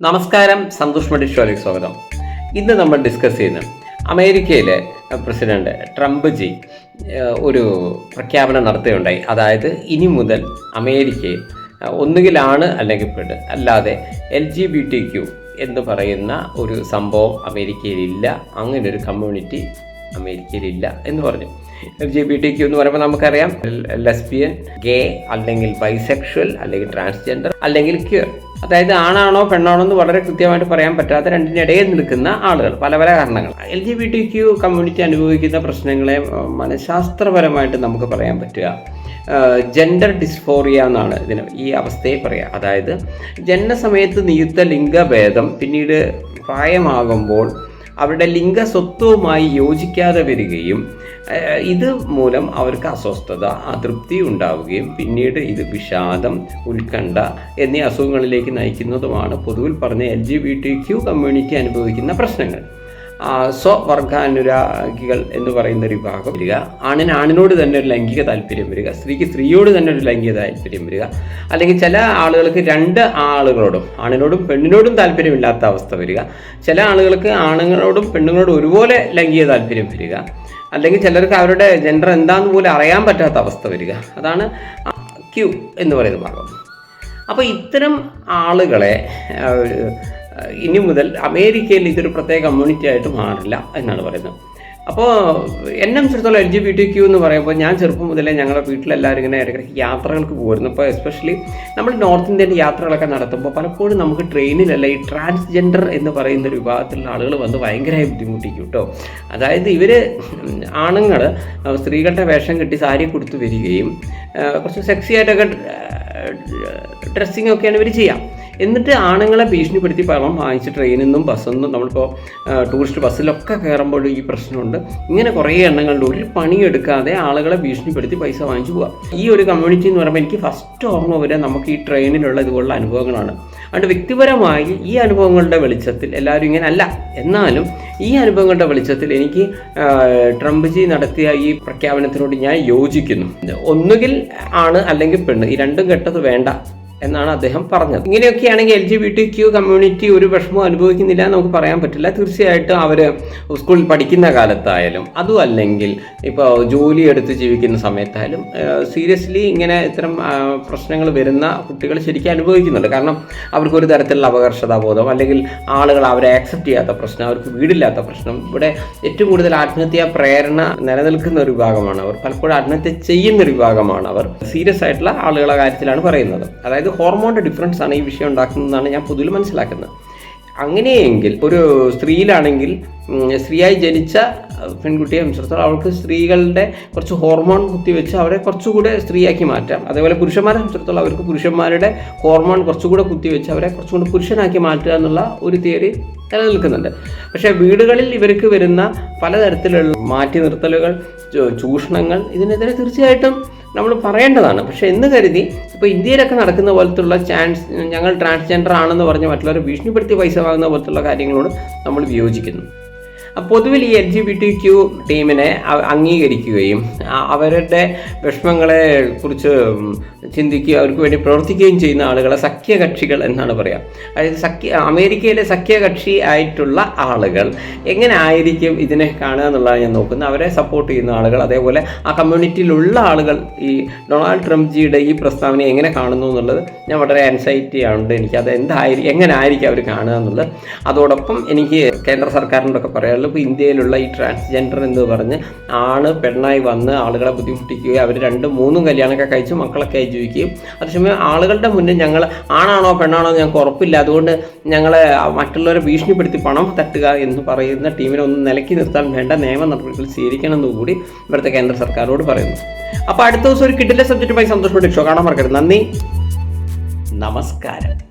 നമസ്കാരം സന്തോഷ് മടി ഷോയിലേക്ക് സ്വാഗതം. ഇന്ന് നമ്മൾ ഡിസ്കസ് ചെയ്യുന്നത് അമേരിക്കയിലെ പ്രസിഡന്റ് ട്രംപ് ജി ഒരു പ്രഖ്യാപനം നടത്തുകയുണ്ടായി. അതായത് ഇനി മുതൽ അമേരിക്കയിൽ ഒന്നുകിലാണ് അല്ലെങ്കിൽ പെട്ട് അല്ലാതെ L G B T Q എന്ന് പറയുന്ന ഒരു സംഭവം അമേരിക്കയിലില്ല അങ്ങനെ ഒരു കമ്മ്യൂണിറ്റി അമേരിക്കയിലില്ല എന്ന് പറഞ്ഞു. L G B T Q എന്ന് പറയുമ്പോൾ നമുക്കറിയാം ലെസ്ബിയൻ ഗേ അല്ലെങ്കിൽ ബൈസെക്ഷൽ അല്ലെങ്കിൽ ട്രാൻസ്ജെൻഡർ അല്ലെങ്കിൽ ക്യൂർ. അതായത് ആണാണോ പെണ്ണാണോ എന്ന് വളരെ കൃത്യമായിട്ട് പറയാൻ പറ്റാത്ത രണ്ടിനിടയിൽ നിൽക്കുന്ന ആളുകൾ പല പല കാരണങ്ങൾ. L G B T Q community അനുഭവിക്കുന്ന പ്രശ്നങ്ങളെ മനഃശാസ്ത്രപരമായിട്ട് നമുക്ക് പറയാൻ പറ്റുക. ജെൻഡർ ഡിസ്ഫോറിയ എന്നാണ് ഇതിന് ഈ അവസ്ഥയെ പറയുക അതായത് ജനനസമയത്ത് നിയുക്ത ലിംഗഭേദം പിന്നീട് പ്രായമാകുമ്പോൾ അവരുടെ ലിംഗസ്വത്വവുമായി യോജിക്കാതെ വരികയും ഇത് മൂലം അവർക്ക് അസ്വസ്ഥത അതൃപ്തി ഉണ്ടാവുകയും പിന്നീട് ഇത് വിഷാദം ഉത്കണ്ഠ എന്നീ അസുഖങ്ങളിലേക്ക് നയിക്കുന്നതുമാണ് പൊതുവിൽ പറഞ്ഞ L G B T Q community അനുഭവിക്കുന്ന പ്രശ്നങ്ങൾ. സ്വവർഗാനുരാഗികൾ എന്ന് പറയുന്ന ഒരു വിഭാഗം വരിക. ആണിന് ആണിനോട് തന്നെ ഒരു ലൈംഗിക താല്പര്യം വരിക. സ്ത്രീക്ക് സ്ത്രീയോട് തന്നെ ഒരു ലൈംഗിക താല്പര്യം വരിക. അല്ലെങ്കിൽ ചില ആളുകൾക്ക് രണ്ട് ആളുകളോടും ആണിനോടും പെണ്ണിനോടും താല്പര്യമില്ലാത്ത അവസ്ഥ വരിക. ചില ആളുകൾക്ക് ആണുങ്ങളോടും പെണ്ണുങ്ങളോടും ഒരുപോലെ ലൈംഗിക താല്പര്യം വരിക. അല്ലെങ്കിൽ ചിലർക്ക് അവരുടെ ജെൻഡർ എന്താണെന്ന് പോലും അറിയാൻ പറ്റാത്ത അവസ്ഥ വരിക. അതാണ് ക്യൂ എന്ന് പറയുന്ന ഭാഗം അപ്പോൾ ഇത്തരം ആളുകളെ ഇനി മുതൽ അമേരിക്കയിൽ ഇതൊരു പ്രത്യേക കമ്മ്യൂണിറ്റി ആയിട്ട് മാറില്ല എന്നാണ് പറയുന്നത്. അപ്പോൾ എന്നെ സംബന്ധിച്ചിടത്തോളം L G B T Q എന്ന് പറയുമ്പോൾ ഞാൻ ചെറുപ്പം മുതലേ ഞങ്ങളുടെ വീട്ടിലെല്ലാവരും ഇങ്ങനെ ഇടയ്ക്കിടയ്ക്ക് യാത്രകൾക്ക് പോകുമായിരുന്നു. ഇപ്പോൾ എസ്പെഷ്യലി നമ്മൾ നോർത്ത് ഇന്ത്യന്റെ യാത്രകളൊക്കെ നടത്തുമ്പോൾ പലപ്പോഴും നമുക്ക് ട്രെയിനിലല്ല ഈ ട്രാൻസ്ജെൻഡർ എന്ന് പറയുന്ന ഒരു വിഭാഗത്തിലുള്ള ആളുകൾ വന്ന് ഭയങ്കരമായി ബുദ്ധിമുട്ടിക്കും കേട്ടോ. അതായത് ഇവർ ആണുങ്ങൾ സ്ത്രീകളുടെ വേഷം കെട്ടി സാരി കൊടുത്ത് വരികയും കുറച്ച് സെക്സി ആയിട്ടൊക്കെ ഡ്രസ്സിങ് ഒക്കെയാണ് ഇവർ ചെയ്യാം. എന്നിട്ട് ആണുങ്ങളെ ഭീഷണിപ്പെടുത്തി പണം വാങ്ങിച്ച് ട്രെയിനിൽ നിന്നും ബസ്സിൽ നിന്നും നമ്മളിപ്പോൾ ടൂറിസ്റ്റ് ബസ്സിലൊക്കെ കയറുമ്പോൾ ഈ പ്രശ്നമുണ്ട്. ഇങ്ങനെ കുറേ എണ്ണങ്ങളുണ്ട്. ഒരു പണിയെടുക്കാതെ ആളുകളെ ഭീഷണിപ്പെടുത്തി പൈസ വാങ്ങിച്ചു പോവുക ഈ ഒരു കമ്മ്യൂണിറ്റി എന്ന് പറയുമ്പോൾ എനിക്ക് ഫസ്റ്റ് ഓർമ്മ വരെ നമുക്ക് ഈ ട്രെയിനിലുള്ള ഇതുപോലുള്ള അനുഭവങ്ങളാണ്. അതുകൊണ്ട് വ്യക്തിപരമായി ഈ അനുഭവങ്ങളുടെ വെളിച്ചത്തിൽ എല്ലാവരും ഇങ്ങനെ അല്ല. എന്നാലും ഈ അനുഭവങ്ങളുടെ വെളിച്ചത്തിൽ എനിക്ക് ട്രംപ്ജി നടത്തിയ ഈ പ്രഖ്യാപനത്തിനോട് ഞാൻ യോജിക്കുന്നു. ഒന്നുകിൽ ആണ് അല്ലെങ്കിൽ പെണ്ണ്. ഈ രണ്ടും കെട്ടത് വേണ്ട. എന്നാണ് അദ്ദേഹം പറഞ്ഞത്. ഇങ്ങനെയൊക്കെയാണെങ്കിൽ L G B T Q community ഒരു വിഷമവും അനുഭവിക്കുന്നില്ല നമുക്ക് പറയാൻ പറ്റില്ല. തീർച്ചയായിട്ടും അവർ സ്കൂളിൽ പഠിക്കുന്ന കാലത്തായാലും അതും അല്ലെങ്കിൽ ഇപ്പോൾ ജോലി എടുത്ത് ജീവിക്കുന്ന സമയത്തായാലും സീരിയസ്ലി ഇങ്ങനെ ഇത്തരം പ്രശ്നങ്ങൾ വരുന്ന കുട്ടികൾ ശരിക്കും അനുഭവിക്കുന്നുണ്ട്. കാരണം അവർക്ക് ഒരു തരത്തിലുള്ള അപകർഷതാബോധം അല്ലെങ്കിൽ ആളുകൾ അവരെ ആക്സെപ്റ്റ് ചെയ്യാത്ത പ്രശ്നം അവർക്ക് വീടില്ലാത്ത പ്രശ്നം. ഇവിടെ ഏറ്റവും കൂടുതൽ ആത്മഹത്യാ പ്രേരണ നിലനിൽക്കുന്ന ഒരു വിഭാഗമാണ് അവർ. പലപ്പോഴും ആത്മഹത്യ ചെയ്യുന്ന ഒരു വിഭാഗമാണ് അവർ. സീരിയസ് ആയിട്ടുള്ള ആളുകളുടെ കാര്യത്തിലാണ് പറയുന്നത്. അതായത് ഹോർമോണിന്റെ ഡിഫറൻസ് ആണ് ഈ വിഷയം ഉണ്ടാക്കുന്നതെന്നാണ് ഞാൻ പൊതുവിൽ മനസ്സിലാക്കുന്നത്. അങ്ങനെയെങ്കിൽ ഒരു സ്ത്രീയിലാണെങ്കിൽ സ്ത്രീയായി ജനിച്ച പെൺകുട്ടിയെ സംബന്ധിച്ചിടത്തോളം അവൾക്ക് സ്ത്രീകളുടെ കുറച്ച് ഹോർമോൺ കുത്തിവെച്ച് അവരെ കുറച്ചുകൂടെ സ്ത്രീയാക്കി മാറ്റാം. അതേപോലെ പുരുഷന്മാരെ സംബന്ധിച്ചിടത്തോളം അവർക്ക് പുരുഷന്മാരുടെ ഹോർമോൺ കുറച്ചുകൂടെ കുത്തിവെച്ച് അവരെ കുറച്ചുകൂടെ പുരുഷനാക്കി മാറ്റുക എന്നുള്ള ഒരു തിയറി നിലനിൽക്കുന്നുണ്ട്. പക്ഷേ വീടുകളിൽ ഇവർക്ക് വരുന്ന പലതരത്തിലുള്ള മാറ്റി നിർത്തലുകൾ ചൂഷണങ്ങൾ ഇതിനെതിരെ തീർച്ചയായിട്ടും നമ്മൾ പറയേണ്ടതാണ്. പക്ഷേ എന്ന് കരുതി ഇപ്പോൾ ഇന്ത്യയിലൊക്കെ നടക്കുന്ന പോലത്തുള്ള ചാൻസ് ഞങ്ങൾ ട്രാൻസ്ജെൻഡർ ആണെന്ന് പറഞ്ഞ് മറ്റുള്ളവരെ ഭീഷണിപ്പെടുത്തി പൈസ വാങ്ങുന്ന പോലത്തുള്ള കാര്യങ്ങളോട് നമ്മൾ വിയോജിക്കുന്നു. പൊതുവിൽ ഈ L G B T Q ടീമിനെ അംഗീകരിക്കുകയും അവരുടെ വിഷമങ്ങളെ കുറിച്ച് ചിന്തിക്കുകയും അവർക്ക് വേണ്ടി പ്രവർത്തിക്കുകയും ചെയ്യുന്ന ആളുകളെ സഖ്യകക്ഷികൾ എന്നാണ് പറയുക അതായത് സഖ്യ അമേരിക്കയിലെ സഖ്യകക്ഷി ആയിട്ടുള്ള ആളുകൾ എങ്ങനെ ആയിരിക്കും ഇതിനെ കാണുക എന്നുള്ളതാണ് ഞാൻ നോക്കുന്നത്. അവരെ സപ്പോർട്ട് ചെയ്യുന്ന ആളുകൾ അതേപോലെ ആ കമ്മ്യൂണിറ്റിയിലുള്ള ആളുകൾ ഈ ഡൊണാൾഡ് ട്രംപ് ജിയുടെ ഈ പ്രസ്താവന എങ്ങനെ കാണുന്നു എന്നുള്ളത് ഞാൻ വളരെ ആൻസൈറ്റി ഉണ്ട് എനിക്ക് അത് എന്തായിരിക്കും എങ്ങനെ ആയിരിക്കും അവർ കാണുക എന്നുള്ളത്. അതോടൊപ്പം എനിക്ക് കേന്ദ്ര സർക്കാരിനോടൊക്കെ ഒക്കെ പറയാനുള്ളത് ഇപ്പോൾ ഇന്ത്യയിലുള്ള ഈ ട്രാൻസ്ജെൻഡർ എന്ന് പറഞ്ഞ് ആണ് പെണ്ണായി വന്ന് ആളുകളെ ബുദ്ധിമുട്ടിക്കുകയും അവർ രണ്ടും മൂന്നും കല്യാണമൊക്കെ കഴിച്ച് മക്കളൊക്കെ ജീവിക്കുകയും അതേസമയം ആളുകളുടെ മുന്നിൽ ഞങ്ങൾ ആണാണോ പെണ്ണാണോ ഞങ്ങൾക്ക് ഉറപ്പില്ല. അതുകൊണ്ട് ഞങ്ങളെ മറ്റുള്ളവരെ ഭീഷണിപ്പെടുത്തി പണം തട്ടുക എന്ന് പറയുന്ന ടീമിനെ ഒന്ന് നിലക്കി നിർത്താൻ വേണ്ട നിയമ നടപടികൾ സ്വീകരിക്കണം എന്ന് കൂടി ഇവിടുത്തെ കേന്ദ്ര സർക്കാരോട് പറയുന്നു. അപ്പോൾ അടുത്ത ദിവസം ഒരു കിഡിലെ സബ്ജക്റ്റുമായി സന്തോഷപ്പെട്ട് ഷോ കാണാൻ മറക്കരുത്. നന്ദി. നമസ്കാരം.